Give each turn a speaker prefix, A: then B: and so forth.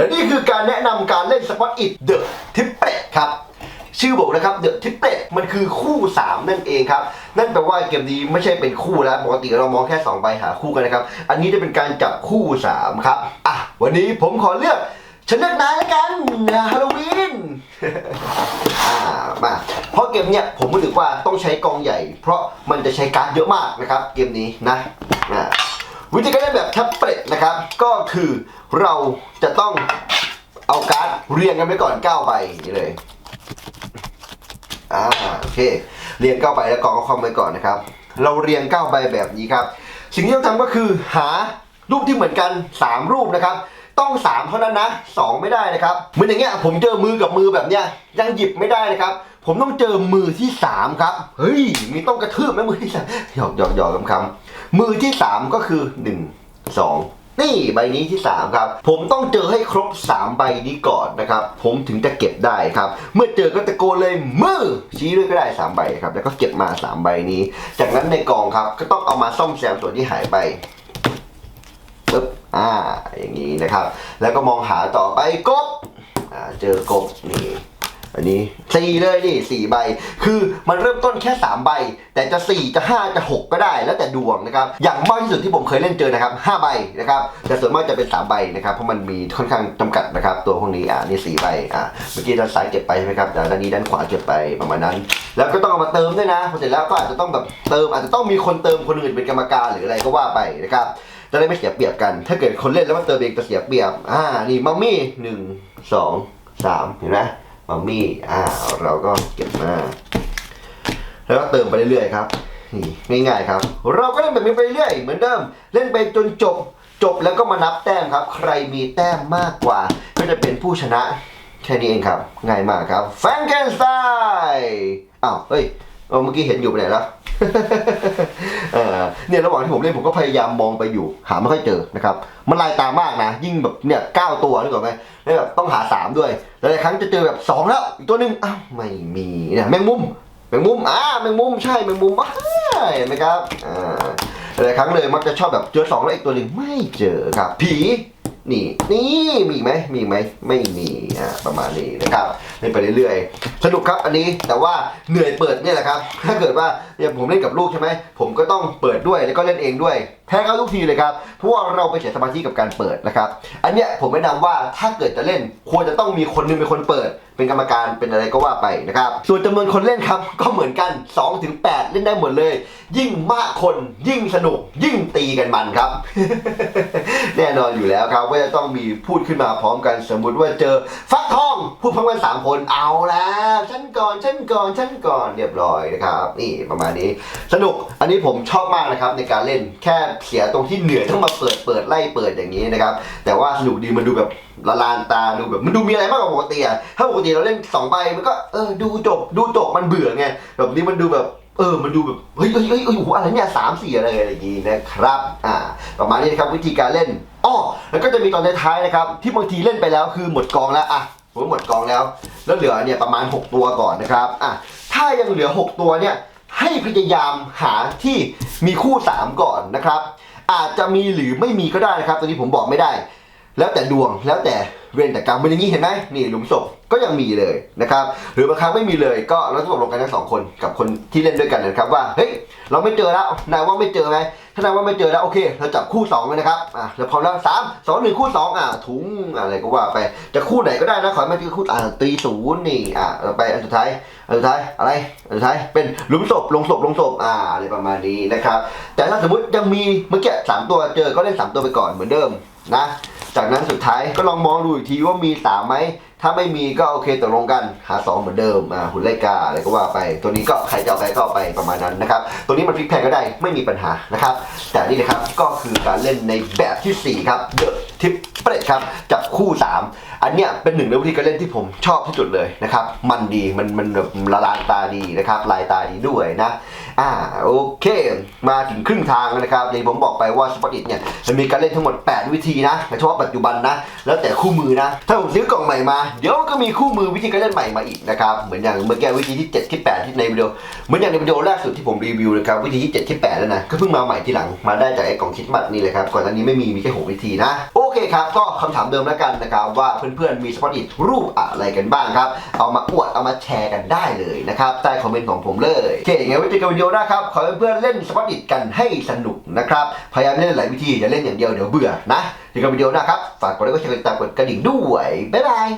A: และนี่คือการแนะนำการเล่นสปอตอิ The t i p p e t ครับชื่อบอกนะครับ The t i p p e t มันคือคู่ 3 นั่นเองครับ นั่นแปลว่าเกมนี้ไม่ใช่เป็นคู่แล้วปกติเรามองแค่2ใบหาคู่กันนะครับ อันนี้จะเป็นการจับคู่ 3 ครับ อะ วันนี้ผมขอเลือกฉันเลือกนายแล้วกันฮาโลวีนมาเพราะเกมเนี้ยผมรู้สึกว่าต้องใช้กองใหญ่ เพราะมันจะใช้การ์ดเยอะมากนะครับเกมนี้นะอ่า วิธีการเล่นแบบแท็บเล็ตนะครับ ก็คือเราจะต้องเอาการ์ดเรียงกันไปก่อน9ใบนี่เลยอ่าโอเคเรียง9ใบแล้วกองก็คอมไว้ก่อนนะครับ เราเรียง9ใบแบบนี้ครับ สิ่งที่ต้องทำก็คือหารูปที่เหมือนกัน 3 รูปนะครับ ต้อง 3 เท่านั้นนะ 2 ไม่ได้นะครับเหมือนอย่างเงี้ยผมเจอมือกับมือแบบเนี้ยยังหยิบไม่ได้นะครับ ผมต้องเจอมือที่3ครับ เฮ้ย มีต้องกระทืบไหมมือที่สามหยอกหยอกหยอกคำคำๆมือที่3ก็คือ1 2นี่ใบนี้ที่ 3 ครับ ผมต้องเจอให้ครบ 3 ใบนี้ก่อนนะครับ ผมถึงจะเก็บได้ครับ เมื่อเจอก็ตะโกนเลยมือชี้ด้วยก็ได้ 3 ใบครับ แล้วก็เก็บมา 3 ใบนี้ จากนั้นในกองครับ ก็ต้องเอามาซ่อมแซมส่วนที่หายไปปึ๊บอ่า อย่างนี้นะครับ แล้วก็มองหาต่อไปกบอ่าเจอกบนี่ อันนี้สี่เลยนี่สี่ใบ คือมันเริ่มต้นแค่ 3 ใบ แต่จะ 4 จะ 5 จะ 6 ก็ได้ แล้วแต่ดวงนะครับ อย่างมากที่สุดที่ผมเคยเล่นเจอนะครับ5ใบนะครับ แต่ส่วนมากจะเป็น 3 ใบนะครับ เพราะมันมีค่อนข้างจำกัดนะครับ ตัวพวกนี้ อ่า นี่4ใบ อ่า เมื่อกี้ด้านซ้ายเก็บไปใช่ไหมครับด้านนี้ด้านขวาเก็บไปประมาณนั้น แล้วก็ต้องเอามาเติมด้วยนะ พอเสร็จแล้วก็อาจจะต้องแบบเติม อาจจะต้องมีคนเติมคนอื่นเป็นกรรมการหรืออะไรก็ว่าไปนะครับจะได้ไม่เสียเปรียบกัน ถ้าเกิดคนเล่นแล้วมันเติมเองจะเสียเปรียบ อ่า นี่มัมมี่หนึ่งสองสามเห็นไหม มัมมี่อ่าเราก็เก็บมา แล้วก็เติมไปเรื่อยๆครับนี่ง่ายๆครับ เราก็เล่นแบบนี้ไปเรื่อยเหมือนเดิม เล่นไปจนจบ จบแล้วก็มานับแต้มครับ ใครมีแต้มมากกว่า ก็จะเป็นผู้ชนะแค่นี้เองครับ ง่ายมากครับแฟงเกนสไตน์อ้าวเฮ้ยเอาเมื่อกี้เห็นอยู่ไปไหนแล้ว เนี่ยระหว่างที่ผมเล่นผมก็พยายามมองไปอยู่ หาไม่ค่อยเจอนะครับมันลายตามากนะ ยิ่งแบบเนี่ยเก้าตัวนึกออกไหมแล้วแบบต้องหาสามด้วยหลายครั้งจะเจอแบบสองแล้วอีกตัวหนึ่งอ้าวไม่มีเนี่ยแมงมุมแมงมุมอ่าแมงมุมใช่แมงมุมอ่าเห็นไหมครับอ่าหลายครั้งเลยมักจะชอบแบบเจอสองแล้วอีกตัวหนึ่งไม่เจอครับผี นี่นี่มีอีกไหมมีอีกไหมไม่มีอ่าประมาณนี้นะครับเล่นไปเรื่อยๆสนุกครับอันนี้แต่ว่าเหนื่อยเปิดเนี่ยแหละครับ ถ้าเกิดว่าเนี่ยผมเล่นกับลูกใช่ไหมผมก็ต้องเปิดด้วยแล้วก็เล่นเองด้วย แพ้เขาทุกทีเลยครับ เพราะว่าเราไปเสียสมาธิกับการเปิดนะครับ อันเนี้ยผมแนะนำว่าถ้าเกิดจะเล่นควรจะต้องมีคนหนึงเป็นคนเปิด เป็นกรรมการเป็นอะไรก็ว่าไปนะครับ ส่วนจำนวนคนเล่นครับ ก็เหมือนกัน2ถึง8เล่นได้หมดเลย ยิ่งมากคนยิ่งสนุก ยิ่งตีกันมันครับ แน่นอนอยู่แล้วครับว่าจะต้องมีพูดขึ้นมาพร้อมกันสมมุติว่าเจอฟักทองพูดพร้อมกันสามคนเอาแล้วฉันก่อนฉันก่อนฉันก่อนเรียบร้อยนะครับนี่ประมาณนี้ สนุกอันนี้ผมชอบมากนะครับในการเล่นแค่เสียตรงที่เหนื่อยต้องมาเปิดเปิดไล่เปิดอย่างนี้นะครับ แต่ว่าสนุกดีมันดูแบบละลานตาดูแบบมันดูมีอะไรมากกว่าปกติอะถ้าปกติเราเล่นสองใบมันก็เออดูจบดูจบมันเบื่อไงแบบนี้มันดูแบบเออ มันดูแบบ เฮ้ยเฮ้ยเฮ้ยโอ้โหอะไรเนี่ยสามสี่อะไรอะไรอย่างนี้นะครับ อ่า ประมาณนี้นะครับวิธีการเล่นอ้อแล้วก็จะมีตอนท้ายๆนะครับ ที่บางทีเล่นไปแล้วคือหมดกองแล้ว อะผมหมดกองแล้ว แล้วเหลือเนี่ยประมาณ 6 ตัวก่อนนะครับ อะ ถ้ายังเหลือ 6 ตัวเนี่ย ให้พยายามหาที่มีคู่ 3 ก่อนนะครับ อาจจะมีหรือไม่มีก็ได้นะครับตอนนี้ผมบอกไม่ได้ แล้วแต่ดวงแล้วแต่เวรแต่กรรมเป็นอย่างนี้เห็นไหมนี่หลุมศพก็ยังมีเลยนะครับ หรือบางครั้งไม่มีเลยก็เราต้องตกลงกันทั้งสองคนกับคนที่เล่นด้วยกันนะครับว่าเฮ้ยเราไม่เจอแล้วนายว่าไม่เจอไหม ถ้านายว่าไม่เจอแล้วโอเค เราจับคู่สองเลยนะครับอะแล้วพร้อมแล้วสามสองหนึ่งคู่สองอะถุงอะไรก็ว่าไปจะคู่ไหนก็ได้นะขอให้มันคือคู่อะตีศูนย์นี่อะเราไปอันสุดท้ายอันสุดท้ายอะไรอันสุดท้ายเป็นหลุมศพลงศพลงศพอ่าอะไรประมาณนี้นะครับ แต่ถ้าสมมติยังมีเมื่อกี้สามตัวเจอก็เล่นสามตัวไปก่อนเหมือนเดิมนะ จากนั้นสุดท้ายก็ลองมองดูอีกทีว่ามีสามไหม ถ้าไม่มีก็โอเคตกลงกันหาสองเหมือนเดิมอ่าหุ่นไลกาอะไรก็ว่าไป ตัวนี้ก็ใครจะเอาไปก็เอาไปประมาณนั้นนะครับตัวนี้มันพลิกแพลงก็ได้ไม่มีปัญหานะครับ แต่นี่นะครับก็คือการเล่นในแบบที่4ครับเดอะทิป เปรตครับจับคู่ 3 อันเนี้ยเป็นหนึ่งในวิธีการเล่นที่ผมชอบที่สุดเลยนะครับ มันดีมันมันแบบละลานตาดีนะครับลายตาดีด้วยนะอ่าโอเค มาถึงครึ่งทางนะครับอย่างที่ผมบอกไปว่าสปอตอิเนี่ยมันมีการเล่นทั้งหมด 8 วิธีนะเฉพาะปัจจุบันนะ แล้วแต่คู่มือนะ ถ้าผมซื้อกล่องใหม่มา เดี๋ยวก็มีคู่มือวิธีการเล่นใหม่มาอีกนะครับเหมือนอย่างเมื่อกี้วิธีที่ 7 ที่ 8 ที่ในวิดีโอเหมือนอย่างในวิดีโอแรกสุดที่ผมรีวิวนะครับวิธีที่ 7 ที่ 8 แล้วนะก็เพิ่งมาใหม่ทีหลังมาได้จากไอ้กล่องคิดมัดนี่เลยครับก่อนหน้านี้ไม่มีมีแค่6วิธีนะโครับก็คำถามเดิมแล้วกันนะครับว่าเพื่อนๆมีสปอตอิรูปอะไรกันบ้างครับ เอามาอวดเอามาแชร์กันได้เลยนะครับใต้คอมเมนต์ของผมเลยโอเคงั้นไว้เจอกันวิดีโอหน้าครับขอให้เพื่อนๆเล่นสปอตอิกันให้สนุกนะครับพยายามเล่นหลายวิธีอย่าเล่นอย่างเดียวเดี๋ยวเบื่อนะเจอกันวิดีโอหน้าครับฝากกดไลค์กดแชร์กดติดตามกดกระดิ่งด้วยบ๊ายบาย